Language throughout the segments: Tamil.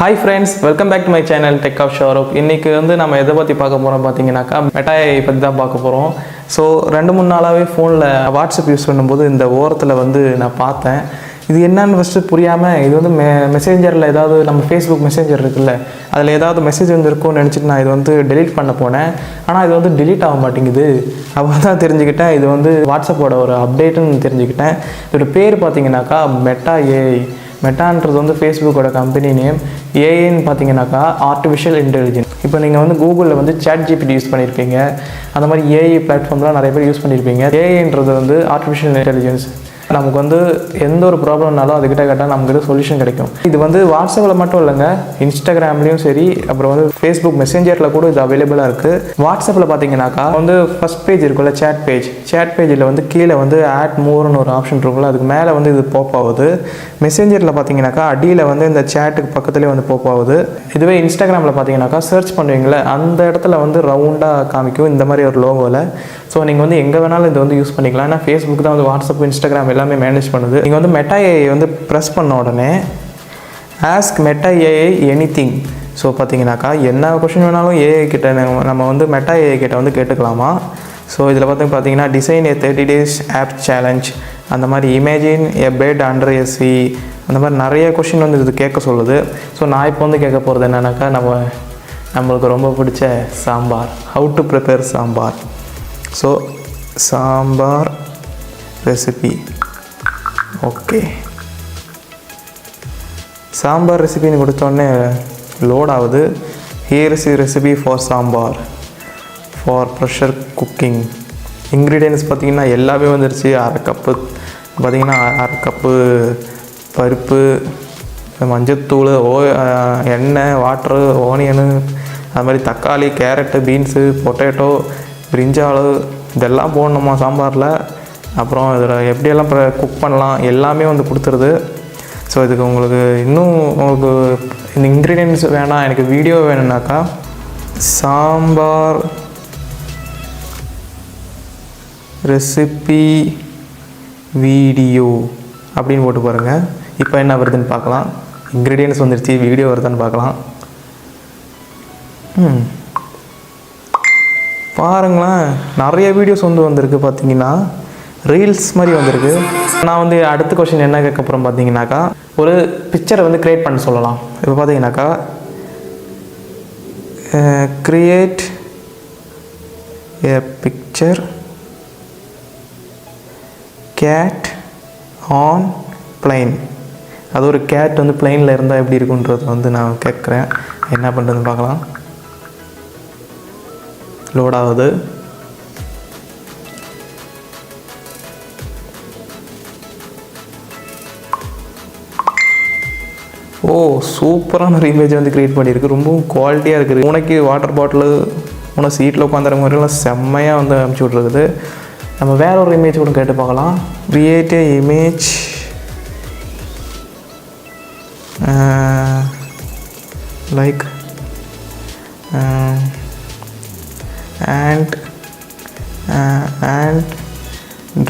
Hi friends welcome back to my channel tech of Shoroop இன்றைக்கி வந்து நம்ம எதை பற்றி பார்க்க போகிறோம் பார்த்தீங்கன்னாக்கா மெட்டாயை பற்றி தான் பார்க்க போகிறோம் ஸோ ரெண்டு மூணு நாளாகவே ஃபோனில் வாட்ஸ்அப் யூஸ் பண்ணும்போது இந்த ஓரத்தில் வந்து நான் பார்த்தேன். இது என்னன்னு ஃபஸ்ட்டு புரியாமல் இது வந்து மெ மெசேஞ்சரில் ஏதாவது நம்ம ஃபேஸ்புக் மெசேஞ்சர் இருக்குல்ல அதில் ஏதாவது மெசேஜ் வந்துருக்கும்னு நினச்சிட்டு நான் இது வந்து டெலீட் பண்ண போனேன். ஆனால் இது வந்து டெலீட் ஆக மாட்டேங்குது. அப்போ தான் தெரிஞ்சுக்கிட்டேன் இது வந்து வாட்ஸ்அப்போட ஒரு அப்டேட்டுன்னு தெரிஞ்சுக்கிட்டேன். இதோட பேர் பார்த்தீங்கன்னாக்கா மெட்டா ஏஐ மெட்டான்றது வந்து ஃபேஸ்புக்கோட கம்பெனி நேம் ஏஐன்னு பார்த்தீங்கன்னாக்கா ஆர்டிஃபிஷியல் இன்டெலிஜென்ஸ் இப்போ நீங்கள் வந்து கூகுளில் வந்து சேட் ஜிபிடி யூஸ் பண்ணியிருப்பீங்க. அந்த மாதிரி ஏஐ பிளாட்ஃபார்ம்லாம் நிறைய பேர் யூஸ் பண்ணியிருப்பீங்க. ஏஐன்றது வந்து ஆர்டிஃபிஷியல் இன்டெலிஜென்ஸ் நமக்கு வந்து எந்த ஒரு ப்ராப்ளம்னாலும் அதுக்கிட்ட கேட்டால் நமக்கு சொல்யூஷன் கிடைக்கும். இது வந்து வாட்ஸ்அப்பில் மட்டும் இல்லைங்க இன்ஸ்டாகிராம்லேயும் சரி அப்புறம் வந்து ஃபேஸ்புக் மெசேஞ்சரில் கூட இது அவைலபிளாக இருக்குது வாட்ஸ்அப்பில் பார்த்தீங்கன்னாக்கா வந்து ஃபஸ்ட் பேஜ் இருக்குல்ல சேட் பேஜ் சேட் பேஜில் வந்து கீழே வந்து ஆட் மூர்னு ஒரு ஆப்ஷன் இருக்குல்ல அதுக்கு மேலே வந்து இது போப் ஆகுது. மெசேஞ்சரில் பார்த்தீங்கன்னாக்கா அடியில் வந்து இந்த சேட்டுக்கு பக்கத்துலேயே வந்து போப் ஆகுது. இதுவே இன்ஸ்டாகிராமில் பார்த்தீங்கன்னாக்கா சர்ச் பண்ணுவீங்களே அந்த இடத்துல வந்து ரவுண்டாக காமிக்கும் இந்த மாதிரி ஒரு லோகோவில் ஸோ நீங்கள் வந்து எங்கே வேணாலும் இது வந்து யூஸ் பண்ணிக்கலாம். ஏன்னா ஃபேஸ்புக் தான் வந்து வாட்ஸ்அப் இன்ஸ்டாகிராம் எல்லாமே மேனேஜ் பண்ணுது. நீங்கள் வந்து மெட்டா ஏஐ வந்து ப்ரெஸ் பண்ண உடனே ask Meta AI anything so பார்த்தீங்கன்னாக்கா என்ன கொஷின் வேணாலும் ஏஐ கிட்ட நம்ம- வந்து மெட்டா ஏஐ கிட்ட வந்து கேட்டுக்கலாமா? ஸோ இதில் பார்த்து பார்த்தீங்கன்னா design a thirty days of challenge அந்த மாதிரி imagine a bed under SV அந்த மாதிரி நிறைய கொஷின் வந்து இது கேட்க சொல்லுது. ஸோ நான் இப்போ வந்து கேட்க போகிறது என்னன்னாக்கா நம்ம நம்மளுக்கு ரொம்ப பிடிச்ச sambar. How to prepare sambar. So sambar recipe okay sambar ரெசிபின்னு கொடுத்தோடனே லோட் ஆகுது. Here is recipe for sambar for pressure cooking ingredients பார்த்தீங்கன்னா எல்லாமே வந்துருச்சு. அரை கப்பு பார்த்தீங்கன்னா அரை கப்பு பருப்பு மஞ்சத்தூள் ஓ எண்ணெய் வாட்ரு ஓனியனு அது மாதிரி தக்காளி கேரட்டு பீன்ஸு பொட்டேட்டோ பிரிஞ்சாலு இதெல்லாம் போடணுமா சாம்பாரில்? அப்புறம் இதில் எப்படியெல்லாம் குக் பண்ணலாம்? எல்லாமே வந்து கொடுத்துருது. ஸோ இதுக்கு உங்களுக்கு இன்னும் உங்களுக்கு இந்த இன்க்ரீடியன்ஸ் வேணாம். எனக்கு வீடியோ வேணும்னாக்கா சாம்பார் ரெசிபி வீடியோ அப்படின்னு போட்டு பாருங்கள் இப்போ என்ன வருதுன்னு பார்க்கலாம். இன்க்ரீடியன்ஸ் வந்துருச்சு வீடியோ வருதான்னு பார்க்கலாம். ம். பாருங்களேன் நிறைய வீடியோஸ் வந்து வந்திருக்கு பார்த்தீங்கன்னா. ரீல்ஸ் மாதிரி வந்திருக்கு. நான் வந்து அடுத்த கொஷின் என்ன கேட்க போகிறோம் பார்த்தீங்கன்னாக்கா ஒரு பிக்சரை வந்து க்ரியேட் பண்ண சொல்லலாம். இப்போ பார்த்தீங்கன்னாக்கா create a picture cat on plain அது ஒரு கேட் வந்து பிளைனில் இருந்தால் எப்படி இருக்குன்றது வந்து நான் கேட்குறேன். என்ன பண்ணுறதுன்னு பார்க்கலாம். லோட் ஆகுது ஓ சூப்பரான ஒரு இமேஜ் வந்து க்ரியேட் பண்ணியிருக்கு. ரொம்பவும் குவாலிட்டியாக இருக்குது. உனக்கு வாட்டர் பாட்டிலு உனக்கு சீட்டில் உட்காந்துற மாதிரிலாம் செம்மையாக வந்து அனுப்பிச்சி விட்ருக்குது நம்ம வேற ஒரு இமேஜ் கூட கேட்டு பார்க்கலாம். Create a image like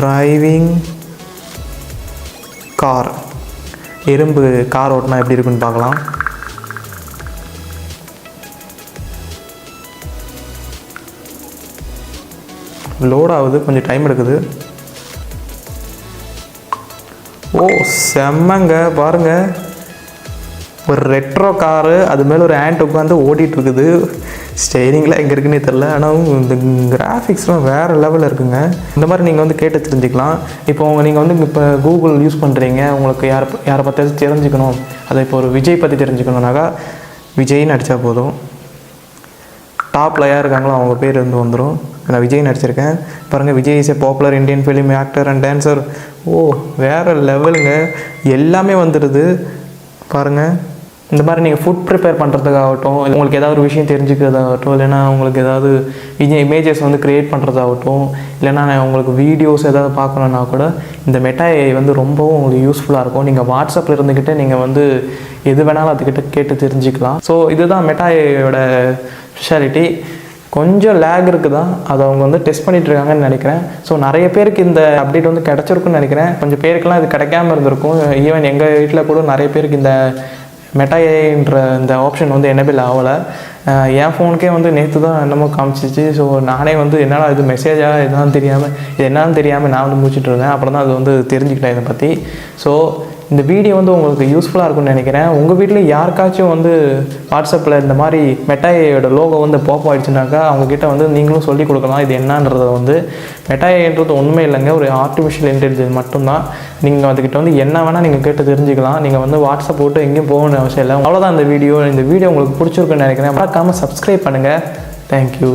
driving car எறும்பு கார் ஓட்டினா எப்படி இருக்குன்னு பார்க்கலாம். லோட் ஆகுது கொஞ்சம் டைம் எடுக்குது. ஓ செம்மங்க பாருங்கள் ஒரு ரெட்ரோ காரு அது மேலே ஒரு ஆண்ட் உட்காந்து ஓடிட்டு இருக்குது ஸ்டேரிங்லாம் எங்கே இருக்குன்னே தெரில ஆனால் இந்த கிராஃபிக்ஸ்லாம் வேறு லெவலில் இருக்குங்க. இந்த மாதிரி நீங்கள் வந்து கேட்டு தெரிஞ்சுக்கலாம். இப்போ நீங்கள் வந்து இப்போ கூகுள் யூஸ் பண்ணுறீங்க உங்களுக்கு யாரை யாரை பற்றி தெரிஞ்சுக்கணும். அதை இப்போ ஒரு விஜய் பற்றி தெரிஞ்சுக்கணுன்னாக்கா விஜய்னு அடித்தா போதும். டாப்பில் யார் இருக்காங்களோ அவங்க பேர் வந்து வந்துடும் நான் விஜய் நடிச்சிருக்கேன். பாருங்கள் Vijay is a popular Indian film actor and dancer ஓ வேறு லெவலுங்க எல்லாமே வந்துடுது பாருங்கள் இந்த மாதிரி நீங்கள் ஃபுட் ப்ரிப்பேர் பண்ணுறதுக்காகட்டும் உங்களுக்கு ஏதாவது ஒரு விஷயம் தெரிஞ்சுக்கிறதாகட்டும் இல்லைன்னா உங்களுக்கு ஏதாவது இமேஜஸ் வந்து க்ரியேட் பண்ணுறதாகட்டும் இல்லைன்னா நான் உங்களுக்கு வீடியோஸ் ஏதாவது பார்க்கணுன்னா கூட இந்த மெட்டா ஏஐ வந்து ரொம்பவும் உங்களுக்கு யூஸ்ஃபுல்லாக இருக்கும். நீங்கள் வாட்ஸ்அப்பில் இருந்துக்கிட்டே நீங்கள் வந்து எது வேணாலும் அதுக்கிட்ட கேட்டு தெரிஞ்சுக்கலாம். ஸோ இதுதான் மெட்டா ஏஐயோட ஸ்பெஷாலிட்டி கொஞ்சம் லேக் இருக்குது தான் அதை அவங்க வந்து டெஸ்ட் பண்ணிகிட்டு இருக்காங்கன்னு நினைக்கிறேன். ஸோ நிறைய பேருக்கு இந்த அப்டேட் வந்து கிடச்சிருக்குன்னு நினைக்கிறேன். கொஞ்சம் பேருக்கெல்லாம் இது கிடைக்காம இருந்திருக்கும். ஈவன் எங்கள் வீட்டில் கூட நிறைய பேருக்கு இந்த மெட்டாஏன்ற இந்த ஆப்ஷன் வந்து எனபிள் ஆகலை. என் ஃபோனுக்கே வந்து நேற்று தான் என்னமோ காமிச்சிச்சு. ஸோ நானே வந்து என்னடா இது மெசேஜாக என்னன்னு தெரியாமல் இது என்னன்னு தெரியாமல் நான் வந்து முடிச்சுட்டு இருந்தேன். அப்புறம் தான் அது வந்து தெரிஞ்சுக்கிட்டேன் இதை பற்றி ஸோ இந்த வீடியோ வந்து உங்களுக்கு யூஸ்ஃபுல்லாக இருக்கும்னு நினைக்கிறேன். உங்கள் வீட்டில் யாருக்காச்சும் வந்து வாட்ஸ்அப்பில் இந்த மாதிரி மெட்டாயோட லோகோ வந்து பாப் ஆயிடுச்சுனாக்கா அவங்கக்கிட்ட வந்து நீங்களும் சொல்லி கொடுக்கலாம். இது என்னன்றதை வந்து மெட்டாயன்றது உண்மை இல்லைங்க. ஒரு ஆர்டிஃபிஷியல் இன்டெலிஜென்ஸ் மட்டும்தான். நீங்கள் அதுக்கிட்ட வந்து என்ன வேணால் நீங்கள் கேட்டு தெரிஞ்சுக்கலாம். நீங்கள் வந்து வாட்ஸ்அப் போட்டு எங்கேயும் போகணும்னு அவசியம் இல்லை. அவ்வளோதான் இந்த வீடியோ இந்த வீடியோ உங்களுக்கு பிடிச்சிருக்குன்னு நினைக்கிறேன். மறக்காமல் சப்ஸ்கிரைப் பண்ணுங்கள் தேங்க்யூ